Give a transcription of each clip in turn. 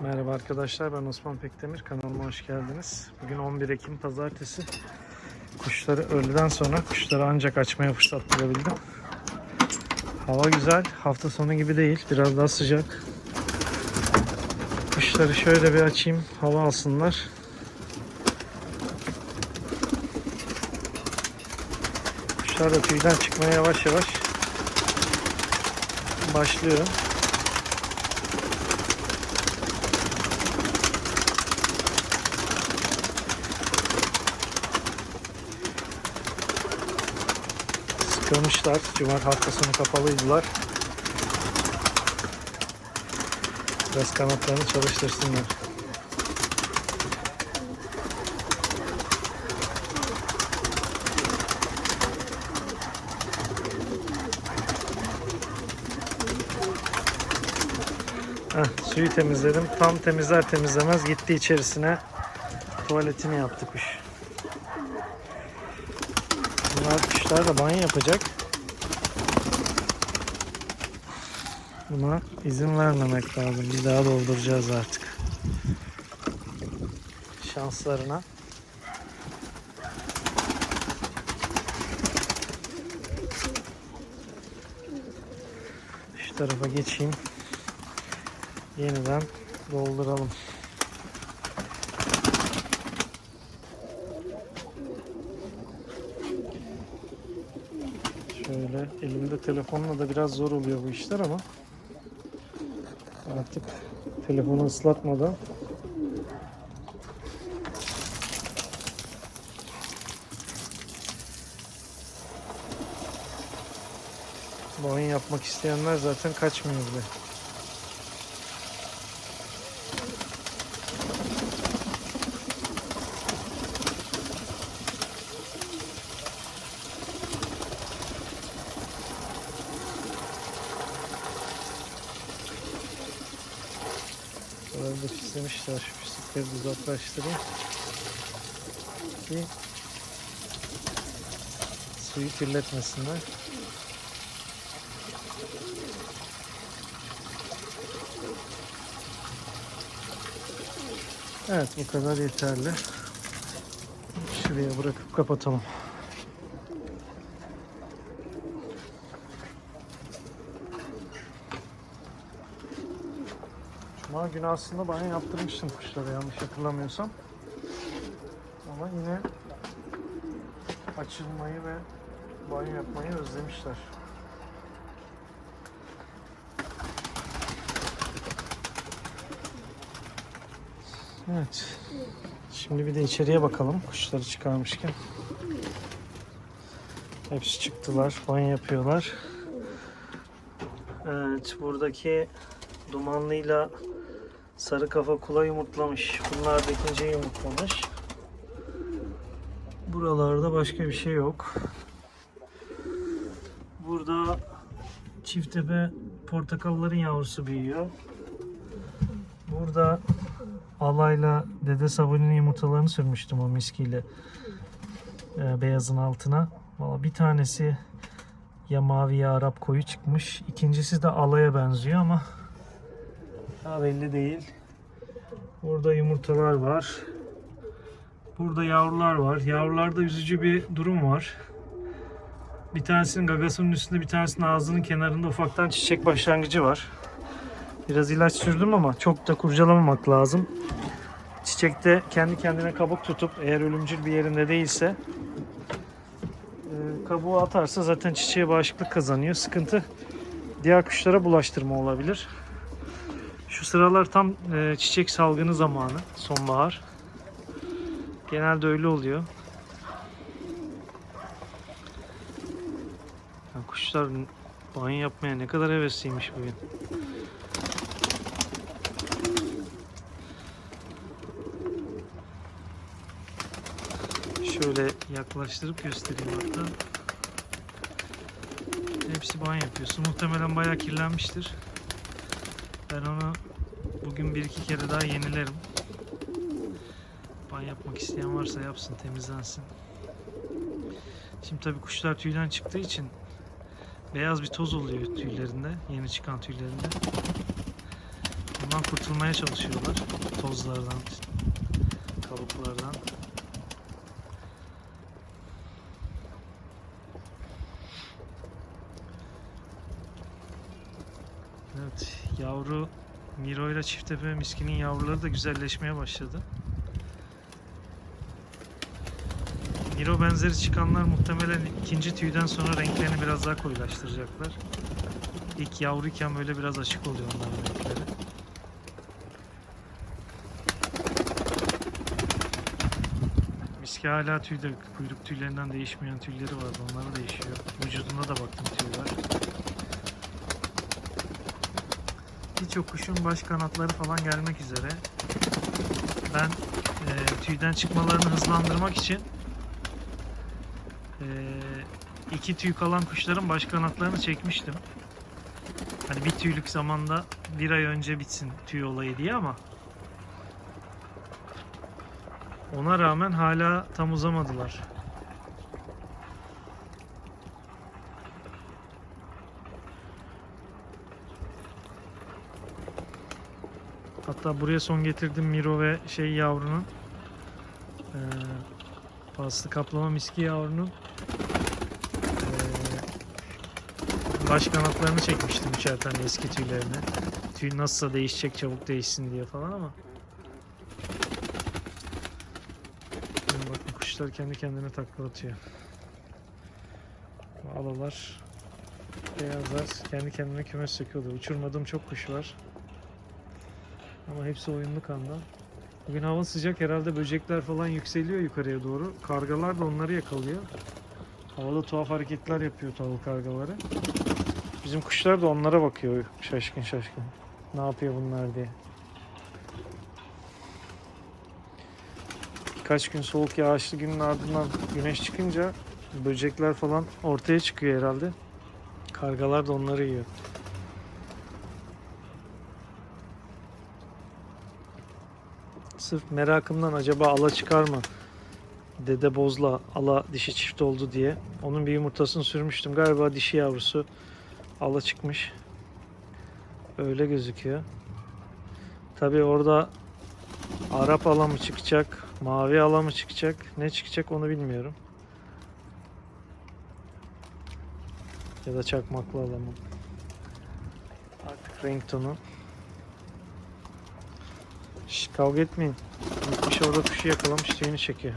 Merhaba arkadaşlar ben Osman Pekdemir kanalıma hoş geldiniz. Bugün 11 Ekim pazartesi. Kuşları öğleden sonra kuşları ancak açmaya fırsat bulabildim. Hava güzel hafta sonu gibi değil biraz daha sıcak. Kuşları şöyle bir açayım hava alsınlar. Kuşlar da tüyden çıkmaya yavaş yavaş başlıyor. Sıkılmışlar. Cuma hafta sonu kapalıydılar. Biraz kanatlarını çalıştırsınlar. Heh, suyu temizledim. Tam temizler temizlemez gitti içerisine. Tuvaletini yaptı kuş. Bunlar kuşlar da banyo yapacak. Buna izin vermemek lazım. Bir daha dolduracağız artık. Şanslarına. Şu tarafa geçeyim. Yeniden dolduralım. Şöyle elimde telefonla da biraz zor oluyor bu işler ama artık telefonu ıslatmadan bu oyun yapmak isteyenler zaten kaçmıyor bile. Pislemişler. Şu pislikleri de uzaklaştırayım. Ki suyu kirletmesinler. Evet bu kadar yeterli. Şuraya bırakıp kapatalım. Cuma günü aslında banyo yaptırmıştım kuşlara yanlış hatırlamıyorsam. Ama yine açılmayı ve banyo yapmayı özlemişler. Evet. Şimdi bir de içeriye bakalım kuşları çıkarmışken. Hepsi çıktılar, banyo yapıyorlar. Evet, buradaki dumanlıyla sarı kafa kula yumurtlamış. Bunlar da ikinciyi yumurtlamış. Buralarda başka bir şey yok. Burada çiftepe portakalların yavrusu büyüyor. Burada alayla dede sabunun yumurtalarını sürmüştüm o miskiyle e, beyazın altına. Valla bir tanesi ya mavi ya Arap koyu çıkmış. İkincisi de alaya benziyor ama daha belli değil. Burada yumurtalar var. Burada yavrular var. Yavrularda üzücü bir durum var. Bir tanesinin gagasının üstünde bir tanesinin ağzının kenarında ufaktan çiçek başlangıcı var. Biraz ilaç sürdüm ama çok da kurcalamamak lazım. Çiçekte kendi kendine kabuk tutup eğer ölümcül bir yerinde değilse e, kabuğu atarsa zaten çiçeğe bağışıklık kazanıyor. Sıkıntı diğer kuşlara bulaştırma olabilir. Şu sıralar tam e, çiçek salgını zamanı, sonbahar. Genelde öyle oluyor. Ya kuşlar banyo yapmaya ne kadar hevesliymiş bugün. Şöyle yaklaştırıp göstereyim hatta. Hepsi banyo yapıyorsun. Muhtemelen bayağı kirlenmiştir. Ben onu bugün bir iki kere daha yenilerim. Banyo yapmak isteyen varsa yapsın, temizlensin. Şimdi tabii kuşlar tüyden çıktığı için beyaz bir toz oluyor tüylerinde, yeni çıkan tüylerinde. Oradan kurtulmaya çalışıyorlar. Tozlardan, kabuklardan. Evet, yavru Miro ile çiftepe miskinin yavruları da güzelleşmeye başladı. Miro benzeri çıkanlar muhtemelen ikinci tüyden sonra renklerini biraz daha koyulaştıracaklar. İlk yavruyken böyle biraz açık oluyor onların renkleri. Miski hala tüyde, kuyruk tüylerinden değişmeyen tüyleri vardı. Onlara değişiyor. Vücudunda da baktım tüy var. Birçok kuşun baş kanatları falan gelmek üzere. Ben e, tüyden çıkmalarını hızlandırmak için e, iki tüy kalan kuşların baş kanatlarını çekmiştim. Hani bir tüylük zamanda bir ay önce bitsin tüy olayı diye ama ona rağmen hala tam uzamadılar. Hatta buraya son getirdim Miro ve şey yavrunun eee paslı kaplama miski yavrunun eee baş kanatlarını çekmiştim üçer tane eski tüylerini. Tüy nasılsa değişecek çabuk değişsin diye falan ama bakın kuşlar kendi kendine takla atıyor. Alalar beyazlar kendi kendine kümes söküyordu. Uçurmadığım çok kuş var. Ama hepsi oyunlu kanda. Bugün hava sıcak herhalde böcekler falan yükseliyor yukarıya doğru. Kargalar da onları yakalıyor. Havada tuhaf hareketler yapıyor tavuk kargaları. Bizim kuşlar da onlara bakıyor şaşkın şaşkın. Ne yapıyor bunlar diye. Birkaç gün soğuk yağışlı günün ardından güneş çıkınca böcekler falan ortaya çıkıyor herhalde. Kargalar da onları yiyor. Sırf merakımdan acaba ala çıkar mı? Dede bozla ala dişi çift oldu diye. Onun bir yumurtasını sürmüştüm. Galiba dişi yavrusu ala çıkmış. Öyle gözüküyor. Tabi orada Arap ala mı çıkacak, mavi ala mı çıkacak, ne çıkacak onu bilmiyorum. Ya da çakmaklı ala mı? Artık renk tonu. Şş, kavga etmeyin. Gitmiş orada kuşu yakalamış tüyünü çekiyor.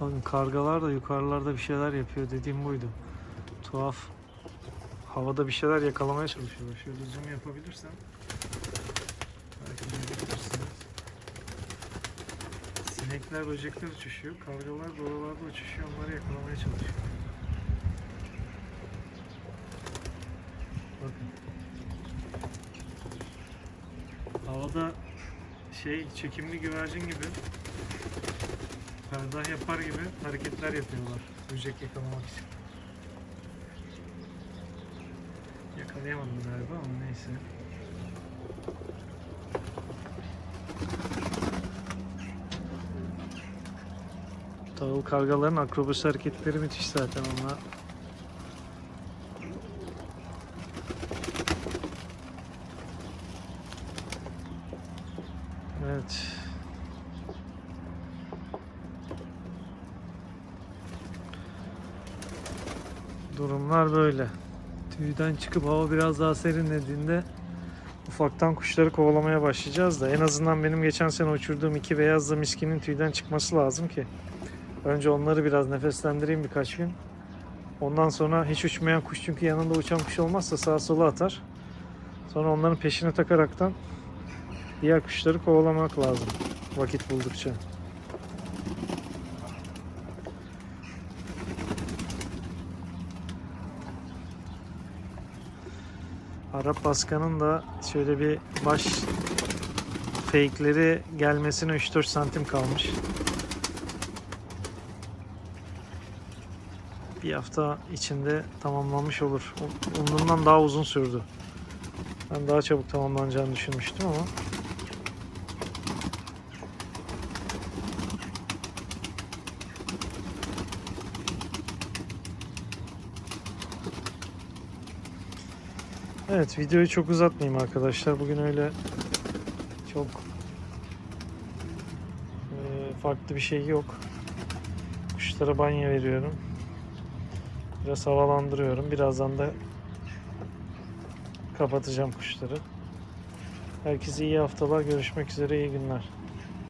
Bakın kargalar da yukarılarda bir şeyler yapıyor dediğim buydu. Tuhaf. Havada bir şeyler yakalamaya çalışıyorlar. Şöyle zoom yapabilirsem. Sinekler, böcekler uçuşuyor. Kargalar da oralarda uçuşuyor. Onları yakalamaya çalışıyor. Bakın. Havada şey çekimli güvercin gibi ferdah yapar gibi hareketler yapıyorlar böcek yakalamak için. Yakalayamadım galiba ama neyse. Tavuk kargaların akrobasi hareketleri müthiş zaten onlar. Evet. Durumlar böyle. Tüyden çıkıp hava biraz daha serinlediğinde ufaktan kuşları kovalamaya başlayacağız da en azından benim geçen sene uçurduğum iki beyazla miskinin tüyden çıkması lazım ki. Önce onları biraz nefeslendireyim birkaç gün. Ondan sonra hiç uçmayan kuş çünkü yanında uçan kuş olmazsa sağa sola atar. Sonra onların peşine takaraktan diğer kuşları kovalamak lazım vakit buldukça. Arap Baskan'ın da şöyle bir baş fake'leri gelmesine 3-4 santim kalmış. Bir hafta içinde tamamlanmış olur. Umduğumdan daha uzun sürdü. Ben daha çabuk tamamlanacağını düşünmüştüm ama Evet videoyu çok uzatmayayım arkadaşlar. Bugün öyle çok e, farklı bir şey yok. Kuşlara banyo veriyorum. Biraz havalandırıyorum. Birazdan da kapatacağım kuşları. Herkese iyi haftalar. Görüşmek üzere. iyi günler.